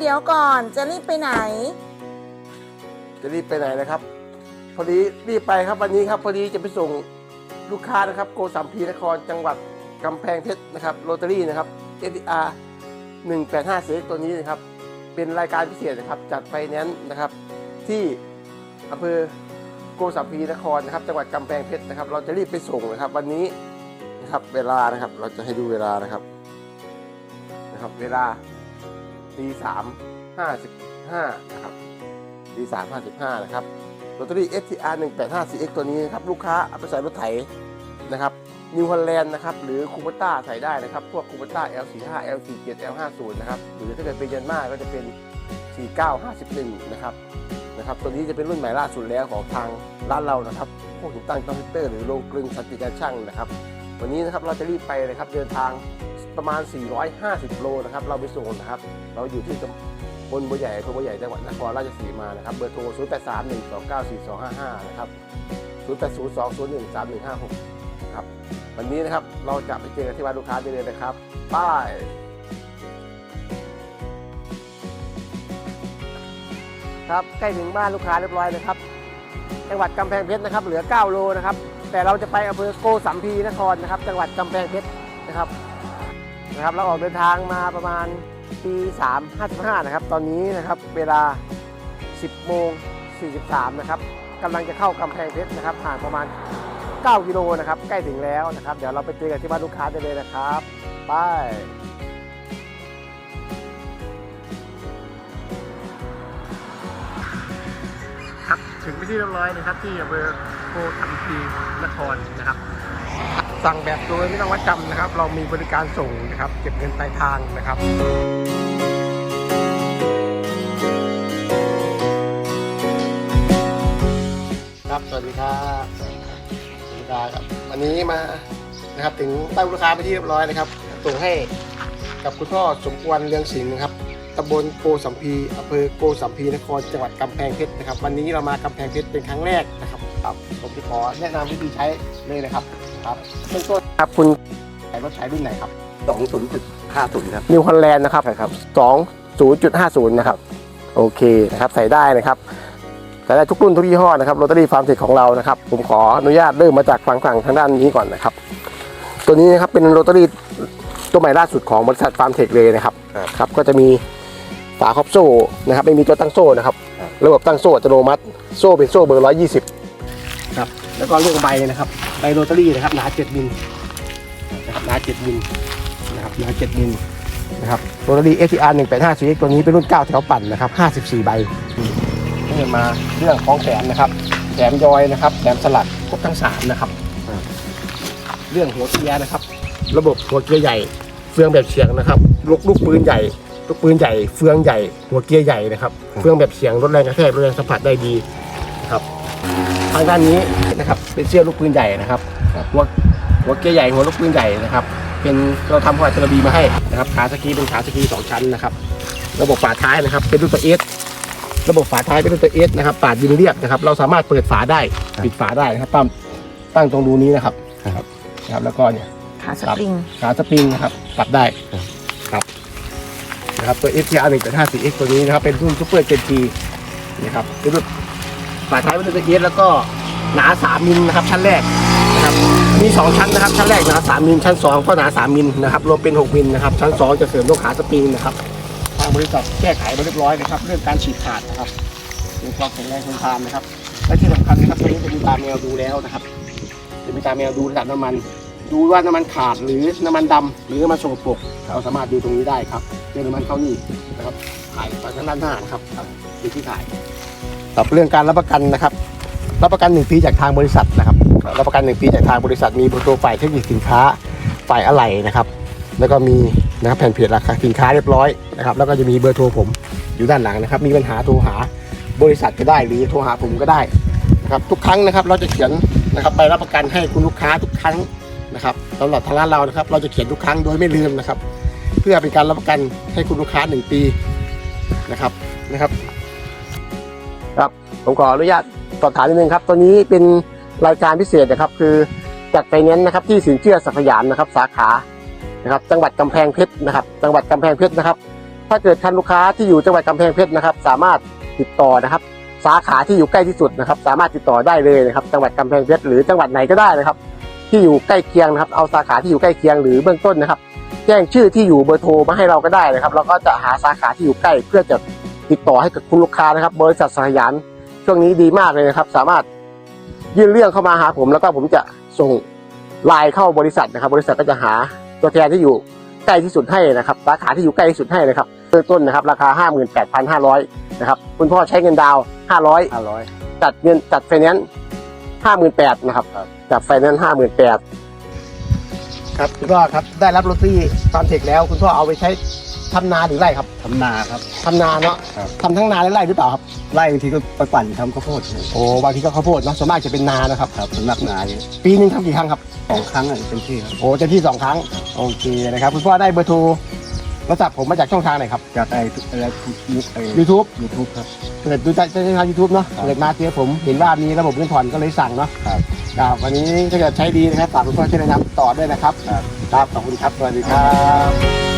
เดี๋ยวก่อนจะรีบไปไหน จะรีบไปไหนนะครับ พอดีรีบไปครับวันนี้ครับ พอดีจะไปส่งลูกค้านะครับ โกสัมพีนครจังหวัดกำแพงเพชรนะครับโรตารี่นะครับ SDR 185 CX ตัวนี้นะครับ เป็นรายการพิเศษนะครับ จัดไฟแนนซ์นะครับ ที่อำเภอโกสัมพีนครนะครับ จังหวัดกำแพงเพชรนะครับ เราจะรีบไปส่งนะครับ วันนี้นะครับเวลานะครับ เราจะให้ดูเวลานะครับนะครับ เวลา ตีสามห้าสิบห้านะครับดีสามห้าสิบห้านะครับลอตเตอรี่ STR 1 8 5 4 X ตัวนี้นะครับลูกค้าเอาไปใส่รถไถนะครับนิวฮอลแลนด์นะครับหรือคูเปต้าใส่ได้นะครับ พวกคูเปต้า L45 L47 L50 นะครับ หรือถ้าเกิดเป็นยันมาก็จะเป็น 4951 นะครับนะครับ ตัวนี้จะเป็นรุ่นใหม่ล่าสุดแล้วของทางร้านเรานะครับ พวกหินตั้งคอมพิวเตอร์หรือโรงกลึงสันติการช่างนะครับ วันนี้นะครับเราจะรีบไปเลยครับเดินทาง ประมาณ 450 โลนะครับ เราไปส่งนะครับ เราอยู่ที่ตำบนบัวใหญ่อำเภอบัวใหญ่ จังหวัดนครราชสีมานะครับ เบอร์โทร 0 8 3 1 2 9 4 2 5 5 นะครับ 0 8 0 2 0 1 3 1 5 6ครับ วันนี้นะครับ เราจะไปเจอกันที่บ้านลูกค้าได้เลยนะครับป้ายครับ ใกล้ถึงบ้านลูกค้าเรียบร้อยนะครับ จังหวัดกำแพงเพชรนะครับ เหลือ 9 โลนะครับ แต่เราจะไปอำเภอโกสัมพีนครนะครับ จังหวัดกำแพงเพชรนะครับ นะครับเราออกเดินทางมาประมาณตี3.55 นะครับ ตอนนี้นะครับเวลา 10 โมง 43 นะครับกำลังจะเข้ากำแพงเพชรนะครับห่างประมาณ 9 กิโลนะครับ ใกล้ถึงแล้วนะครับ เดี๋ยวเราไปเจอกันที่บ้านลูกค้าได้เลยนะครับไปครับถึงไปที่เรียบร้อยนะครับ ที่อำเภอโพธิ์มพีนครนะครับ สั่งแบบโดยไม่ต้องวัดจำนะครับ เรามีบริการส่งนะครับ เก็บเงินปลายทางนะครับครับสวัสดีครับสวัสดีครับวันนี้มานะครับ ถึงตั้งลูกค้าไปที่เรียบร้อยนะครับส่งให้กับคุณพ่อสมควรเรืองศิลป์นะครับตำบลโกสัมพีอำเภอโกสัมพีนครจังหวัดกำแพงเพชรนะครับ วันนี้เรามากำแพงเพชรเป็นครั้งแรกนะครับครับผมจะขอแนะนำวิธีใช้เลยนะครับ ครับเบื้องต้นครับคุณใช้รถใช้รุ่นไหนครับสองศูนย์จุดห้าศูนย์ครับนิวฮอลแลนด์นะครับใช่ครับสองศูนย์จุดห้าศูนย์นะครับโอเคนะครับใส่ได้นะครับใส่ได้ทุกรุ่นทุกยี่ห้อนะครับโรตารี่ฟาร์มเทคของเรานะครับ ผมขออนุญาตเริ่มมาจากฝั่งฝั่งทางด้านนี้ก่อนนะครับ ตัวนี้นะครับเป็นโรตารี่ตัวใหม่ล่าสุดของบริษัทฟาร์มเทคเลยนะครับครับครับก็จะมีฝาครอบโซ่นะครับไม่มีตัวตั้งโซ่นะครับครับระบบตั้งโซ่อัตโนมัติ โซ่เป็นโซ่เบอร์120ครับแล้วก็เรื่องใบนะครับ ใบโรตารี่นะครับหนา7มิลนะครับหนา7มิลนะครับหนา7มิลนะครับโรตารี่ STR 185 CX ตัวนี้เป็นรุ่น 9 แถวปั่นนะครับ 54 ใบเรื่มาเรื่องของแถมนะครับแถมยอยนะครับแถมสลัดครบทั้ง 3 นะครับ เรื่องหัวเกียร์นะครับ ระบบหัวเกียร์ใหญ่เฟืองแบบเฉียงนะครับลูกลูกปืนใหญ่ลูกปืนใหญ่เฟืองใหญ่หัวเกียร์ใหญ่นะครับเฟืองแบบเฉียงลดแรงกระแทกลดแรงสัมผัสได้ดีครับ ทางด้านนี้นะครับเป็นเสื้อลูกปืนใหญ่นะครับหัวหัวเกียร์ใหญ่หัวลูกปืนใหญ่นะครับ เป็นเราทำหัวเทอร์บีมาให้นะครับขาสกีเป็นขาสกีสองชั้นนะครับ ระบบฝาท้ายนะครับ เป็นรุ่นตัวเอสระบบฝาท้ายเป็นรุ่นตัวเอสนะครับปาดยิงเรียบนะครับ เราสามารถเปิดฝาได้ปิดฝาได้นะครับตั้งตั้งตรงรูนี้นะครับนะครับนะครับแล้วก็เนี่ยขาสปริงขาสปริงนะครับปรับได้ครับนะครับตัว STR 1 8 5 4 X ตัวนี้นะครับเป็นรุ่นซูเปอร์เจนจีนะครับเป็นรุ่น ฝาท้ายเป็นรุ่นตัวเอสแล้วก็หนา3มิลนะครับชั้นแรกนะครับมี 2 ชั้นนะครับชั้นแรกหนา3มิลชั้น 2 ก็หนา3มิลนะครับรวมเป็น 6มิลนะครับชั้น 2 จะเสริมลูกขาสปริงนะครับทางบริษัทแก้ไขมาเรียบร้อยนะครับเรื่องการฉีดขาดนะครับเป็นความแข็งแรงทนทานนะครับและที่สำคัญนะครับตัวนี้จะมีตาแมวดูแล้วนะครับจะมีตาแมวดูระดับน้ำมัน ดูว่าน้ำมันขาดหรือน้ำมันดำหรือน้ำมันสกปรกเราสามารถดูตรงนี้ได้ครับเรื่องน้ำมันเข้านี่นะครับถ่ายไปทางด้านหน้านะครับครับดูที่ถ่ายับเรื่องการรับประกันนะครับ รับประกันหนึ่งปีจากทางบริษัทนะครับ รับประกันหนึ่งปีจากทางบริษัท มีเบอร์โทรฝ่ายเทคนิคสินค้าฝ่ายอะไหล่นะครับ แล้วก็มีนะครับแผ่นเพจราคาสินค้าเรียบร้อยนะครับ แล้วก็จะมีเบอร์โทรผมอยู่ด้านหลังนะครับ มีปัญหาโทรหาบริษัทก็ได้หรือโทรหาผมก็ได้นะครับทุกครั้งนะครับเราจะเขียนนะครับใบรับประกันให้คุณลูกค้าทุกครั้งนะครับสำหรับทางร้านเรานะครับ เราจะเขียนทุกครั้งโดยไม่ลืมนะครับ เพื่อเป็นการรับประกันให้คุณลูกค้าหนึ่งปีนะครับนะครับ ครับผมขออนุญาตสอบถามนิดนึงครับตัวนี้เป็นรายการพิเศษนะครับคือจัดไฟแนนซ์นะครับที่สินเชื่อสักยามนะครับ สาขานะครับจังหวัดกำแพงเพชรนะครับ จังหวัดกำแพงเพชรนะครับ ถ้าเกิดท่านลูกค้าที่อยู่จังหวัดกำแพงเพชรนะครับ สามารถติดต่อนะครับ สาขาที่อยู่ใกล้ที่สุดนะครับ สามารถติดต่อได้เลยนะครับ จังหวัดกำแพงเพชรหรือจังหวัดไหนก็ได้นะครับ ที่อยู่ใกล้เคียงนะครับ เอาสาขาที่อยู่ใกล้เคียงหรือเบื้องต้นนะครับ แจ้งชื่อที่อยู่เบอร์โทรมาให้เราก็ได้นะครับเราก็จะหาสาขาที่อยู่ใกล้เพื่อจะ ติดต่อให้กับคุณลูกค้านะครับ บริษัทสยามช่วงนี้ดีมากเลยนะครับ สามารถยื่นเรื่องเข้ามาหาผม แล้วก็ผมจะส่งไลน์เข้าบริษัทนะครับ บริษัทก็จะหาตัวแทนที่อยู่ใกล้ที่สุดให้นะครับสาขาที่อยู่ใกล้ที่สุดให้นะครับเริ่มต้นนะครับ ราคา 58,500นะครับคุณพ่อใช้เงินดาวน์500ห้าร้อยจัดเงินจัดไฟแนนซ์ห้าหมื่นแปดนะครับจัดไฟแนนซ์ห้าหมื่นแปดครับคุณพ่อครับได้รับรถที่ฟาร์มเทคแล้ว คุณพ่อเอาไปใช้ ทำนาหรือไร่ครับทำนาครับ ทำนาเนาะครับ ทำทั้งนาและไร่หรือเปล่าครับไร่บางทีก็ไปปั่นทำข้าวโพดโอ้บางทีก็ข้าวโพดเนาะส่วนมากจะเป็นนานะครับ ครับสำนักนาเนี่ยปีหนึงทำกี่ครั้งครับ สองครั้งอะเป็นที่ครับ โอ้เต็มที่สองครั้ง โอเคนะครับคุณพ่อได้เบอร์โทรโทรศัพท์ผมมาจากช่องทางไหนครับ จากไอ้อะไรยุคไอ้ YouTube ยูทูบครับ เปิดดูจากช่องทางยูทูบเนาะครับเปิดมาเจอผมเห็นว่ามีระบบเงินผ่อนก็เลยสั่งเนาะครับ ครับวันนี้ถ้าเกิดใช้ดีนะครับฝากคุณพ่อช่วยแนะนำต่อด้วยนะครับ ครับ ครับขอบคุณครับสวัสดีครับ